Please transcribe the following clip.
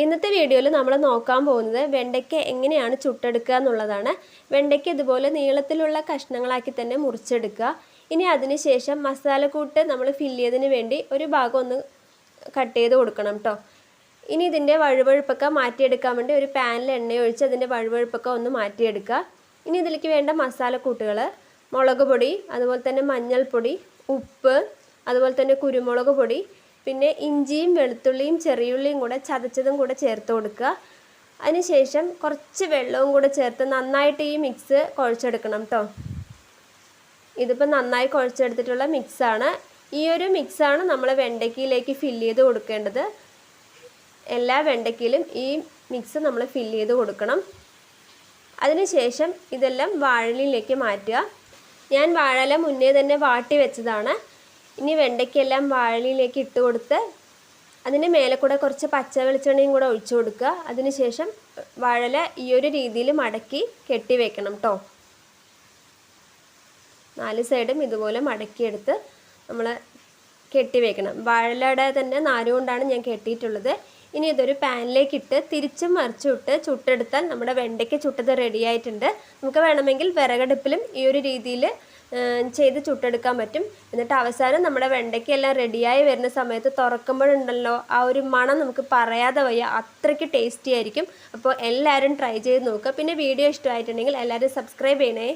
ഇന്നത്തെ വീഡിയോയിൽ നമ്മൾ നോക്കാൻ പോകുന്നത് വെണ്ടയ്ക്ക എങ്ങനെയാണ് ചുട്ടെടുക്കുക എന്നുള്ളതാണ്. വെണ്ടയ്ക്ക ഇതുപോലെ നീളത്തിലുള്ള കഷ്ണങ്ങളാക്കി തന്നെ മുറിച്ചെടുക്കുക. ഇനി അതിനുശേഷം മസാലക്കൂട്ട് നമ്മൾ ഫില്ല് ചെയ്തതിന് വേണ്ടി ഒരു ഭാഗം ഒന്ന് കട്ട് ചെയ്ത് കൊടുക്കണം കേട്ടോ ഇനി ഇതിന്റെ വഴുവഴുപ്പൊക്കെ മാറ്റിയെടുക്കാൻ വേണ്ടി ഒരു പാനിൽ എണ്ണ ഒഴിച്ച് അതിന്റെ വഴുവഴുപ്പൊക്കെ ഒന്ന് മാറ്റിയെടുക്കുക. ഇനി ഇതിലേക്ക് വേണ്ട മസാലക്കൂട്ടുകൾ മുളക് പൊടി അതുപോലെ തന്നെ മഞ്ഞൾപ്പൊടി ഉപ്പ് അതുപോലെ തന്നെ കുരുമുളക് പൊടി പിന്നെ ഇഞ്ചിയും വെളുത്തുള്ളിയും ചെറിയുള്ളിയും കൂടെ ചതച്ചതും കൂടെ ചേർത്ത് കൊടുക്കുക. അതിനുശേഷം കുറച്ച് വെള്ളവും കൂടെ ചേർത്ത് നന്നായിട്ട് ഈ മിക്സ് കുഴച്ചെടുക്കണം കേട്ടോ ഇതിപ്പോൾ നന്നായി കുഴച്ചെടുത്തിട്ടുള്ള മിക്സാണ് ഈ ഒരു മിക്സാണ് നമ്മൾ വെണ്ടയ്ക്കയിലേക്ക് ഫില്ല് ചെയ്ത് കൊടുക്കേണ്ടത്. എല്ലാ വെണ്ടയ്ക്കയിലും ഈ മിക്സ് നമ്മൾ ഫില്ല് ചെയ്ത് കൊടുക്കണം. അതിനുശേഷം ഇതെല്ലാം വാഴലിലേക്ക് മാറ്റുക. ഞാൻ വാഴല മുന്നേ തന്നെ വാട്ടി വെച്ചതാണ്. ഇനി വെണ്ടയ്ക്കെല്ലാം വാഴയിലേക്ക് ഇട്ട് കൊടുത്ത് അതിന് മേലെ കൂടെ കുറച്ച് പച്ച വെളിച്ചെണ്ണയും കൂടെ ഒഴിച്ചു കൊടുക്കുക. അതിനുശേഷം വാഴല ഈ ഒരു രീതിയിൽ മടക്കി കെട്ടി വെക്കണം കേട്ടോ നാല് സൈഡും ഇതുപോലെ മടക്കിയെടുത്ത് നമ്മൾ കെട്ടി വെക്കണം. വാഴലയുടെ തന്നെ നാരുകൊണ്ടാണ് ഞാൻ കെട്ടിയിട്ടുള്ളത്. ഇനി ഇതൊരു പാനിലേക്ക് ഇട്ട് തിരിച്ചും മറിച്ചും ഇട്ട് ചുട്ടെടുത്താൽ നമ്മുടെ വെണ്ടയ്ക്ക് ചുട്ടത് റെഡിയായിട്ടുണ്ട്. നമുക്ക് വേണമെങ്കിൽ വിറകടുപ്പിലും ഈ ഒരു രീതിയിൽ ചെയ്ത് ചുട്ടെടുക്കാൻ പറ്റും. എന്നിട്ട് അവസാനം നമ്മുടെ വെണ്ടയ്ക്കെല്ലാം റെഡിയായി വരുന്ന സമയത്ത് തുറക്കുമ്പോഴുണ്ടല്ലോ ആ ഒരു മണം നമുക്ക് പറയാതെ വയ്യ. അത്രയ്ക്ക് ടേസ്റ്റി ആയിരിക്കും. അപ്പോൾ എല്ലാവരും ട്രൈ ചെയ്ത് നോക്കുക. പിന്നെ വീഡിയോ ഇഷ്ടമായിട്ടുണ്ടെങ്കിൽ എല്ലാവരും സബ്സ്ക്രൈബ് ചെയ്യണേ.